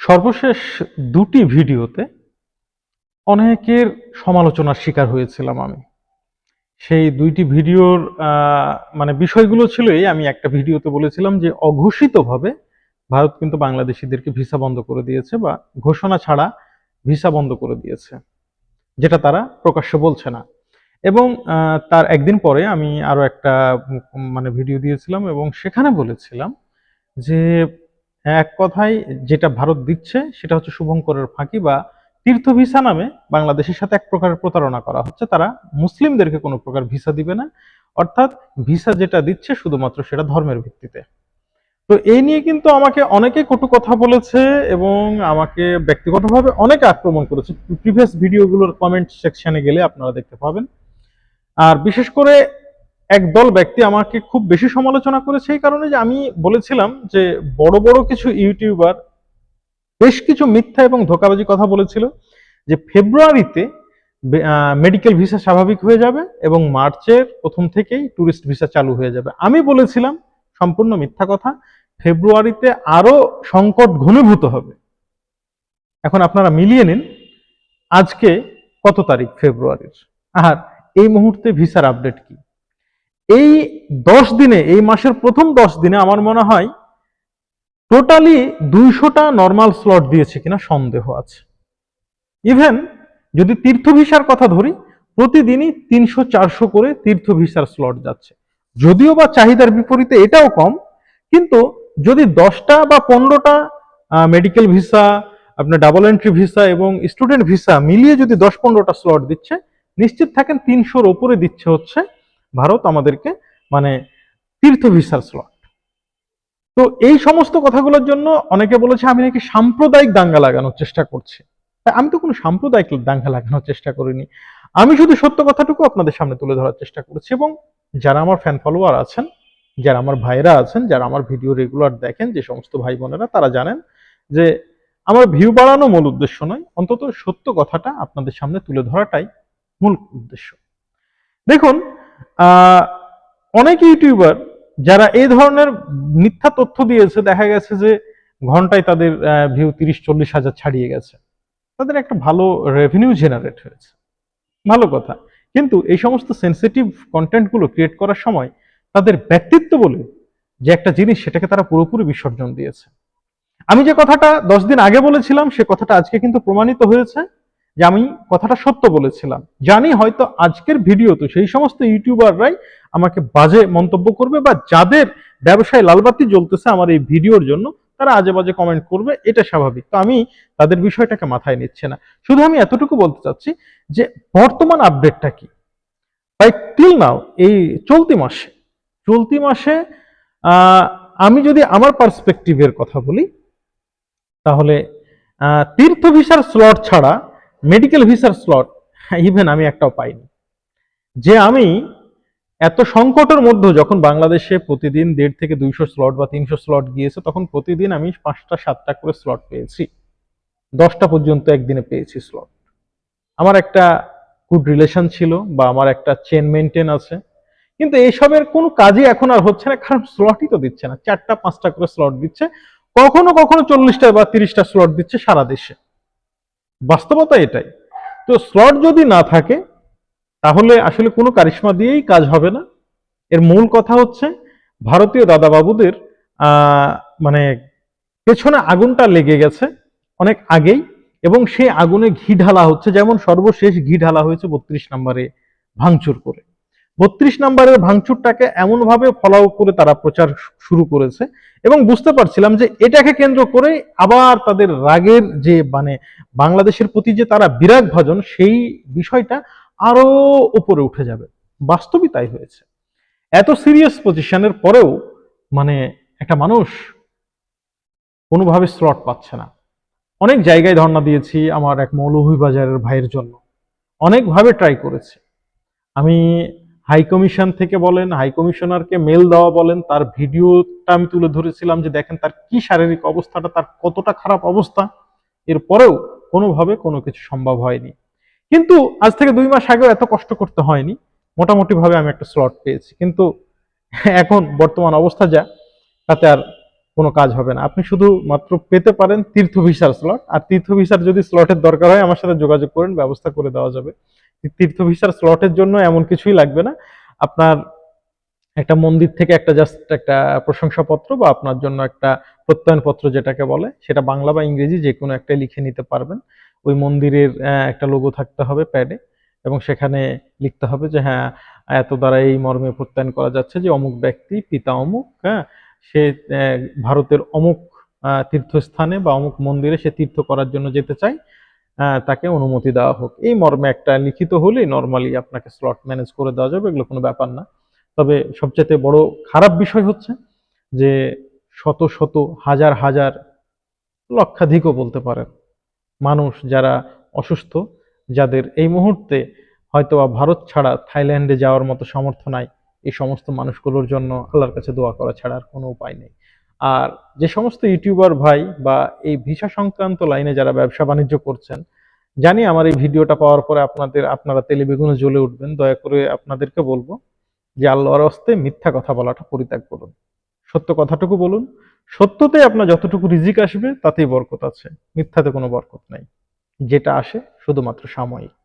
সর্বশেষ দুটি ভিডিওতে অনেকের সমালোচনার শিকার হয়েছিলাম আমি। সেই দুইটি ভিডিওর মানে বিষয়গুলো ছিল এই আমি একটা ভিডিওতে বলেছিলাম যে অঘোষিতভাবে ভারত কিন্তু বাংলাদেশিদেরকে ভিসা বন্ধ করে দিয়েছে বা ঘোষণা ছাড়া ভিসা বন্ধ করে দিয়েছে, যেটা তারা প্রকাশ্যে বলছে না। এবং তার একদিন পরে আমি আরও একটা মানে ভিডিও দিয়েছিলাম এবং সেখানে বলেছিলাম যে এক কথায় যেটা ভারত দিচ্ছে, সেটা হচ্ছে শুভঙ্করের ফাঁকি বা তীর্থ ভিসা নামে বাংলাদেশের সাথে এক প্রকারের প্রতারণা করা হচ্ছে। তারা মুসলিমদেরকে কোনো প্রকার ভিসা দিবে না। অর্থাৎ ভিসা যেটা দিচ্ছে, শুধুমাত্র সেটা ধর্মের ভিত্তিতে। তো এই নিয়ে কিন্তু আমাকে অনেকে কটু কথা বলেছে এবং আমাকে ব্যক্তিগতভাবে অনেকে আক্রমণ করেছে। প্রিভিয়াস ভিডিওগুলোর কমেন্ট সেকশনে গেলে আপনারা দেখতে পাবেন। আর বিশেষ করে একদল ব্যক্তি আমাকে খুব বেশি সমালোচনা করেছে এই কারণে যে আমি বলেছিলাম যে বড় বড় কিছু ইউটিউবার বেশ কিছু মিথ্যা এবং ধোকাবাজি কথা বলেছিল যে ফেব্রুয়ারিতে মেডিকেল ভিসা স্বাভাবিক হয়ে যাবে এবং মার্চের প্রথম থেকেই ট্যুরিস্ট ভিসা চালু হয়ে যাবে। আমি বলেছিলাম সম্পূর্ণ মিথ্যা কথা, ফেব্রুয়ারিতে আরও সংকট ঘনীভূত হবে। এখন আপনারা মিলিয়ে নিন, আজকে কত তারিখ ফেব্রুয়ারির? আর এই মুহূর্তে ভিসার আপডেট কি? এই দশ দিনে, এই মাসের প্রথম দশ দিনে আমার মনে হয় টোটালি দুইশোটা নর্মাল স্লট দিয়েছে কিনা সন্দেহ আছে। ইভেন যদি তীর্থ ভিসার কথা ধরি, প্রতিদিনই তিনশো, চারশো করে তীর্থ ভিসার স্লট যাচ্ছে। যদিও বা চাহিদার বিপরীতে এটাও কম, কিন্তু যদি দশটা বা পনেরোটা মেডিকেল ভিসা আপনার ডাবল এন্ট্রি ভিসা এবং স্টুডেন্ট ভিসা মিলিয়ে যদি দশ, পনেরোটা স্লট দিচ্ছে, নিশ্চিত থাকেন তিনশোর ওপরে দিচ্ছে হচ্ছে ভারত আমাদেরকে মানে তীর্থ ভিসার স্লট তো এই সমস্ত কথাগুলোর জন্য অনেকে বলেছে, আমি নাকি সাম্প্রদায়িক দাঙ্গা লাগানোর চেষ্টা করছি। আমি তো কোনো সাম্প্রদায়িক দাঙ্গা লাগানোর চেষ্টা করিনি। আমি শুধু সত্য কথাটুকু আপনাদের সামনে তুলে ধরার চেষ্টা করেছি এবং যারা আমার ফ্যান ফলোয়ার আছেন, যারা আমার ভাইরা আছেন, যারা আমার ভিডিও রেগুলার দেখেন, যে সমস্ত ভাই বোনেরা, তারা জানেন যে আমার ভিউ বাড়ানো মূল উদ্দেশ্য নয়, অন্তত সত্য কথাটা আপনাদের সামনে তুলে ধরাটাই মূল উদ্দেশ্য। দেখুন অনেক ইউটিউবার যারা এই ধরনের মিথ্যা তথ্য দিয়েছে, দেখা গেছে যে ঘন্টায় তাদের ভিউ তিরিশ, চল্লিশ হাজার ছাড়িয়ে গেছে। তাদের একটা ভালো রেভিনিউ জেনারেট হয়েছে। ভালো কথা। কিন্তু এই সমস্ত সেন্সিটিভ কন্টেন্টগুলো ক্রিয়েট করার সময় তাদের ব্যক্তিত্ব বলে যে একটা জিনিস সেটাকে তারা পুরোপুরি বিসর্জন দিয়েছে। আমি যে কথাটা দশ দিন আগে বলেছিলাম, সে কথাটা আজকে কিন্তু প্রমাণিত হয়েছে। যে আমি কথাটা সত্য বলেছিলাম। জানি হয়তো আজকের ভিডিওতে সেই সমস্ত ইউটিউবাররাই আমাকে বাজে মন্তব্য করবে বা যাদের ব্যবসায় লালবাতি জ্বলতেছে আমার এই ভিডিওর জন্য, তারা আজে বাজে কমেন্ট করবে, এটা স্বাভাবিক। তো আমি তাদের বিষয়টাকে মাথায় নিচ্ছে না। শুধু আমি এতটুকু বলতে চাচ্ছি যে বর্তমান আপডেটটা কি? বাই টিল নাও এই চলতি মাসে চলতি মাসে আমি যদি আমার পার্সপেক্টিভের কথা বলি, তাহলে তীর্থ ভিসার স্লট ছাড়া মেডিকেল ভিসার স্লট ইভেন আমি একটাও পাইনি। যে আমি এত সংকটের মধ্যে যখন বাংলাদেশে প্রতিদিন দেড় থেকে দুইশো স্লট বা তিনশো স্লট গিয়েছে, তখন প্রতিদিন আমি পাঁচটা, সাতটা করে স্লট পেয়েছি। দশটা পর্যন্ত একদিনে পেয়েছি স্লট আমার একটা গুড রিলেশন ছিল বা আমার একটা চেন মেনটেন আছে। কিন্তু এইসবের কোনো কাজই এখন আর হচ্ছে না, কারণ স্লটই তো দিচ্ছে না। চারটা, পাঁচটা করে স্লট দিচ্ছে। কখনো কখনো চল্লিশটা বা তিরিশটা স্লট দিচ্ছে সারা দেশে। বাস্তবতা এটাই। তো স্লট যদি না থাকে, তাহলে আসলে কোনো কারিশমা দিয়েই কাজ হবে না। এর মূল কথা হচ্ছে, ভারতীয় দাদাবাবুদের মানে পেছনে আগুনটা লেগে গেছে অনেক আগেই এবং সেই আগুনে ঘি ঢালা হচ্ছে, যেমন সর্বশেষ ঘি ঢালা হয়েছে বত্রিশ নম্বরে ভাঙচুর করে। বত্রিশ নম্বরের ভাঙচুরটাকে এমনভাবে ফলাও করে তারা প্রচার শুরু করেছে এবং বুঝতে পারছিলাম যে এটাকে কেন্দ্র করে আবার তাদের রাগের যে মানে বাংলাদেশের প্রতি যে তারা বিরাগ ভাজন সেই বিষয়টা আরও উপরে উঠে যাবে। বাস্তবই তাই হয়েছে। এত সিরিয়াস পজিশনের পরেও মানে একটা মানুষ কোনোভাবে স্লট পাচ্ছে না। অনেক জায়গায় ধর্ণা দিয়েছি আমার এক মৌলভী বাজারের ভাইয়ের জন্য। অনেকভাবে ট্রাই করেছি। আমি হাই কমিশন থেকে বলেন, হাই কমিশনারকে মেল দেওয়া বলেন, তার ভিডিওটা আমি তুলে ধরেছিলাম যে দেখেন তার কি শারীরিক অবস্থাটা, তার কতটা খারাপ অবস্থা। এরপরেও কোনোভাবে কোনো কিছু সম্ভব হয়নি। কিন্তু আজ থেকে দুই মাস আগেও এত কষ্ট করতে হয়নি। মোটামুটি ভাবে আমি একটা স্লট পেয়েছি। কিন্তু এখন বর্তমান অবস্থা যা, তাতে আর কোনো কাজ হবে না। আপনি শুধু মাত্র পেতে পারেন তীর্থ ভিসার স্লট আর তীর্থ ভিসার যদি স্লটের দরকার হয়, আমার সাথে যোগাযোগ করেন, ব্যবস্থা করে দেওয়া যাবে। তীর্থ ভিসার স্লটের জন্য এমন কিছুই লাগবে না। আপনার একটা মন্দির থেকে একটা জাস্ট একটা প্রশংসাপত্র বা আপনার জন্য একটা প্রত্যয়নপত্র যেটাকে বলে, সেটা বাংলা বা ইংরেজি যে কোনো একটা লিখে নিতে পারবেন। ওই মন্দিরের একটা লোগো থাকতে হবে প্যাডে এবং সেখানে লিখতে হবে যে হ্যাঁ এত দ্বারা এই মর্মে প্রত্যয়ন করা যাচ্ছে যে, অমুক ব্যক্তি, পিতা অমুক হ্যাঁ সে ভারতের অমুক তীর্থস্থানে বা অমুক মন্দিরে সে তীর্থ করার জন্য যেতে চায়। তাকে অনুমতি দেওয়া হোক। এই মর্মে একটা লিখিত হলেই নর্মালি আপনাকে স্লট ম্যানেজ করে দেওয়া যাবে, এগুলো কোনো ব্যাপার না। তবে সবচেয়ে বড় খারাপ বিষয় হচ্ছে যে শত শত, হাজার হাজার, লক্ষাধিকও বলতে পারেন মানুষ যারা অসুস্থ, যাদের এই মুহূর্তে হয়তোবা ভারত ছাড়া থাইল্যান্ডে যাওয়ার মতো সামর্থ্য নাই, এই সমস্ত মানুষগুলোর জন্য আল্লাহর কাছে দোয়া করা ছাড়া আর কোনো উপায় নেই। আর যে সমস্ত ইউটিউবার ভাই বা এই ভিসা সংক্রান্ত লাইনে যারা ব্যবসা বাণিজ্য করছেন, জানি আমার এই ভিডিওটা পাওয়ার পরে আপনাদের, আপনারা তেলে বেগুনে জ্বলে উঠবেন। দয়া করে আপনাদেরকে বলব যে আল্লাহর অস্তে মিথ্যা কথা বলাটা পরিত্যাগ করুন। সত্য কথাটুকু বলুন। সত্যতে আপনার যতটুকু রিজিক আসবে, তাতেই বরকত আছে। মিথ্যাতে কোনো বরকত নাই। যেটা আসে শুধুমাত্র সাময়িক।